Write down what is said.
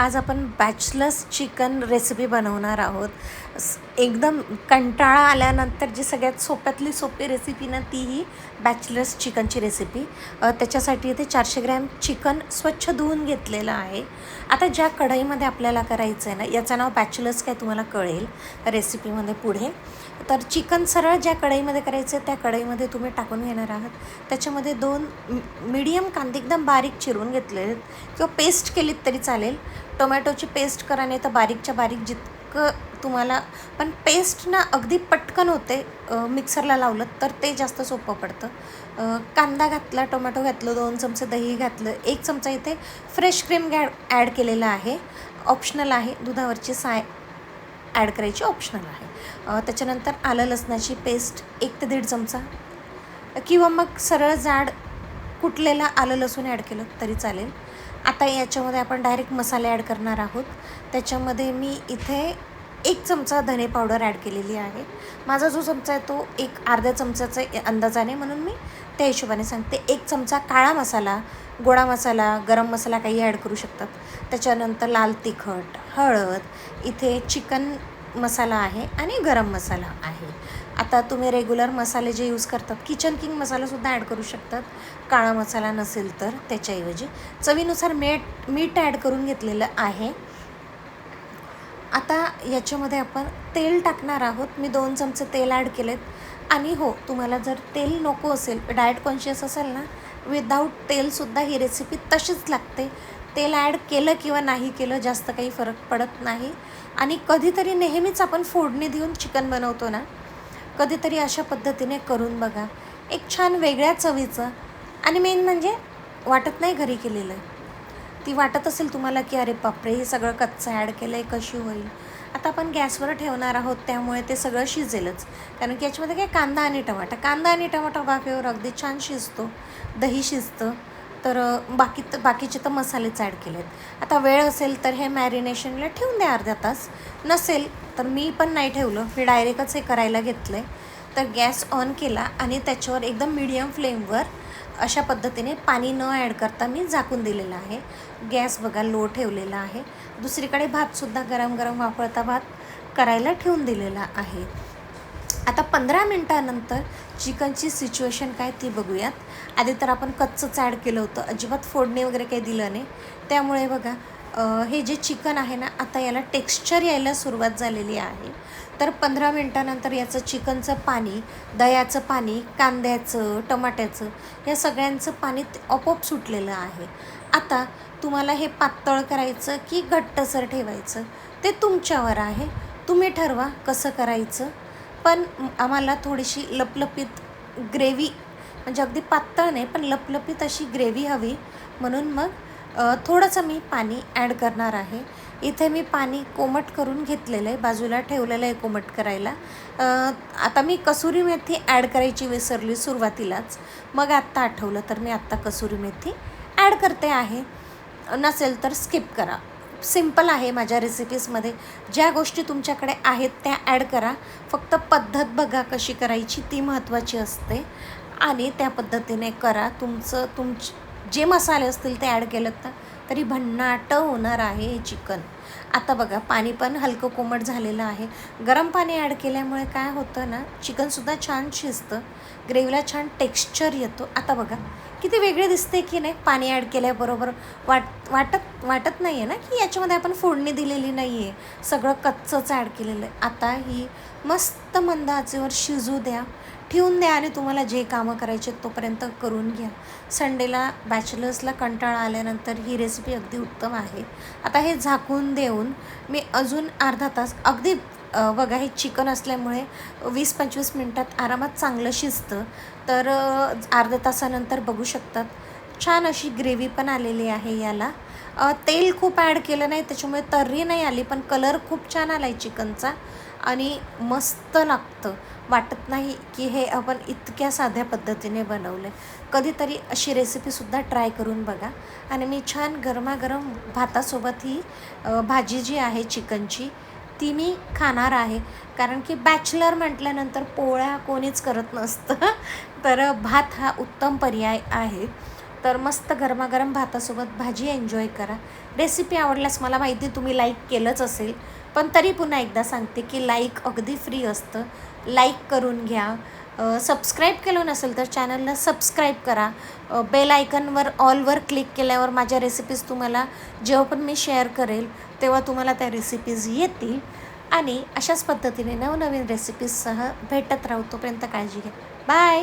आज आपण bachelors chicken recipe बनवणार आहोत. एकदम कंटाळा आल्यानंतर जी सगळ्यात सोप्यातली सोपी रेसिपी ना तीही बॅचलर्स चिकनची रेसिपी. त्याच्यासाठी इथे चारशे ग्रॅम चिकन स्वच्छ धुवून घेतलेलं आहे. आता ज्या कढईमध्ये आपल्याला करायचं आहे ना याचं नाव बॅचलर्स काय तुम्हाला कळेल रेसिपीमध्ये पुढे. तर चिकन सरळ ज्या कढईमध्ये करायचं आहे त्या कढईमध्ये तुम्ही टाकून घेणार आहात. त्याच्यामध्ये दोन मिडियम कांदे एकदम बारीक चिरून घेतलेले आहेत. किंवा पेस्ट केलीत तरी चालेल. टोमॅटोची पेस्ट करा नाही तर बारीकच्या बारीक जितकं तुम्हाला पण पेस्ट ना अगदी पटकन होते मिक्सरला लावलं तर ते जास्त सोपं पडतं. कांदा घातला टोमॅटो घातलं दोन चमचे दही घातलं एक चमचा इथे फ्रेश क्रीम गॅ ॲड केलेला आहे. ऑप्शनल आहे दुधावरची साय ॲड करायची ऑप्शनल आहे. त्याच्यानंतर आलं लसणाची पेस्ट एक ते दीड चमचा. किंवा मग सरळ जाड कुटलेला आलं लसूण ॲड केलं तरी चालेल. आता याच्यामध्ये आपण डायरेक्ट मसाले ॲड करणार आहोत. त्याच्यामध्ये मी इथे एक चमचा धने पावडर ॲड केलेली आहे. माझा जो चमचा आहे तो एक अर्ध्या चमचाचा अंदाजाने म्हणून मी त्या हिशोबाने सांगते. एक चमचा काळा मसाला गोडा मसाला गरम मसाला काही ॲड करू शकतात. त्याच्यानंतर लाल तिखट हळद इथे चिकन मसाला आहे आणि गरम मसाला आहे. आता तुम्ही रेग्युलर मसाले जे यूज करतात किचन किंग मसालासुद्धा ॲड करू शकतात. काळा मसाला नसेल तर त्याच्याऐवजी. चवीनुसार मीठ मीठ ॲड करून घेतलेलं आहे. आता याच्यामध्ये आपण तेल टाकणार आहोत. मी दोन चमचे तेल ॲड केलेत. आणि हो तुम्हाला जर तेल नको असेल डाएट कॉन्शियस असेल ना विदाऊट तेलसुद्धा ही रेसिपी तशीच लागते. तेल ॲड केलं किंवा नाही केलं जास्त काही फरक पडत नाही. आणि कधीतरी नेहमीच आपण फोडणी देऊन चिकन बनवतो ना कधीतरी अशा पद्धतीने करून बघा. एक छान वेगळ्या चवीचं आणि मेन म्हणजे वाटत नाही घरी केलेलं. ती वाटत असेल तुम्हाला की अरे बापरे हे सगळं कच्चं ॲड केलं आहे कशी होईल? आता आपण गॅसवर ठेवणार आहोत त्यामुळे ते सगळं शिजेलच. कारण की याच्यामध्ये काय कांदा आणि टमाटा कांदा आणि टमाटा वाफेवर अगदी छान शिजतो दही शिजतं. तर बाकी तर बाकीचे तर मसालेच ॲड केलेत. आता वेळ असेल तर हे मॅरिनेशनला ठेवून द्या अर्धा तास. नसेल तर मी पण नाही ठेवलं. मी डायरेक्टच हे करायला घेतलं आहे तर गॅस ऑन केला आणि त्याच्यावर एकदम मीडियम फ्लेमवर अशा पद्धतीने पाणी न ॲड करता मी झाकून दिलेलं आहे. गॅस बघा लो ठेवलेला आहे. दुसरीकडे भातसुद्धा गरम गरम वापरता भात करायला ठेवून दिलेला आहे. आता पंधरा मिनटानंतर चिकनची सिच्युएशन काय ती बघूयात. आधी तर आपण कच्चंच ॲड केलं होतं. अजिबात फोडणी वगैरे काही दिलं नाही. त्यामुळे बघा हे जे चिकन आहे ना आता याला टेक्स्चर यायला सुरुवात झालेली आहे. तर पंधरा मिनटानंतर याचं चिकनचं पाणी दह्याचं पाणी कांद्याचं टमाट्याचं या सगळ्यांचं पाणी आपोआप सुटलेलं आहे. आता तुम्हाला हे पातळ करायचं की घट्टसर ठेवायचं? ते तुमच्यावर आहे. तुम्ही ठरवा कसं करायचं. पण आम्हाला थोडीशी लपलपीत ग्रेव्ही म्हणजे अगदी पातळ नाही पण लपलपीत अशी ग्रेव्ही हवी. म्हणून मग थोडंसं मी पाणी ॲड करणार आहे. इथे मी पाणी कोमट करून घेतलेलं आहे. बाजूला ठेवलेलं आहे कोमट करायला. आता मी कसुरी मेथी ॲड करायची विसरली सुरुवातीलाच. मग आत्ता आठवलं तर मी आत्ता कसुरी मेथी ॲड करते आहे. नसेल तर स्किप करा. सिंपल आहे माझ्या रेसिपीजमध्ये ज्या गोष्टी तुमच्याकडे आहेत त्या ॲड करा. फक्त पद्धत बघा कशी करायची ती महत्त्वाची असते. आणि त्या पद्धतीने करा. तुमचं तुमच जे मसाले असतील ते ॲड केलं तर तरी भन्नाट होणार आहे हे चिकन. आता बघा पाणी पण हलकं कोमट झालेलं आहे. गरम पाणी ॲड केल्यामुळे काय होतं ना चिकनसुद्धा छान शिजतं. ग्रेव्हीला छान टेक्स्चर येतो. आता बघा किती वेगळे दिसते की नाही? पाणी ॲड केल्याबरोबर वाट वाटत वाटत नाही आहे ना की याच्यामध्ये आपण फोडणी दिलेली नाही आहे सगळं कच्चंच ॲड केलेलं आहे. आता ही मस्त मंद आचेवर शिजू द्या. ठेवून द्या आणि तुम्हाला जे कामं करायचे तोपर्यंत करून घ्या. संडेला बॅचलर्सला कंटाळा आल्यानंतर ही रेसिपी अगदी उत्तम आहे. आता हे झाकून देऊन मी अजून अर्धा तास अगदी बघा हे चिकन असल्यामुळे वीस पंचवीस मिनटात आरामात चांगलं शिजतं. तर अर्ध्या तासानंतर बघू शकतात. छान अशी ग्रेव्ही पण आलेली आहे याला. तेल खूप ॲड केलं नाही त्याच्यामुळे तर्री नाही आली पण कलर खूप छान आला आहे चिकनचा आणि मस्त लागतं. वाटत नाही की हे आपण इतक्या साध्या पद्धतीने बनवलं आहे कधीतरी अशी रेसिपीसुद्धा ट्राय करून बघा. आणि मी छान गरमागरम भातासोबत ही भाजी जी आहे चिकनची ती मी खाणार आहे. कारण की बॅचलर म्हटल्यानंतर पोळ्या कोणीच करत नसतं. तर भात हा उत्तम पर्याय आहे. तर मस्त गरमागरम भातासोबत भाजी एन्जॉय करा. रेसिपी आवडल्यास मला माहिती तुम्ही लाईक केलंच असेल. पण तरी पुन्हा एकदा सांगते की लाईक अगदी फ्री असतं. लाईक करून घ्या. सबस्क्राईब केलं नसेल तर चॅनलला सबस्क्राईब करा. बेल आयकनवर ऑलवर क्लिक केल्यावर माझ्या रेसिपीज तुम्हाला जेव्हा पण मी शेअर करेल तेव्हा तुम्हाला त्या रेसिपीज येतील. आणि अशाच पद्धतीने नवनवीन रेसिपीजसह भेटत राहू तोपर्यंत काळजी घ्या. बाय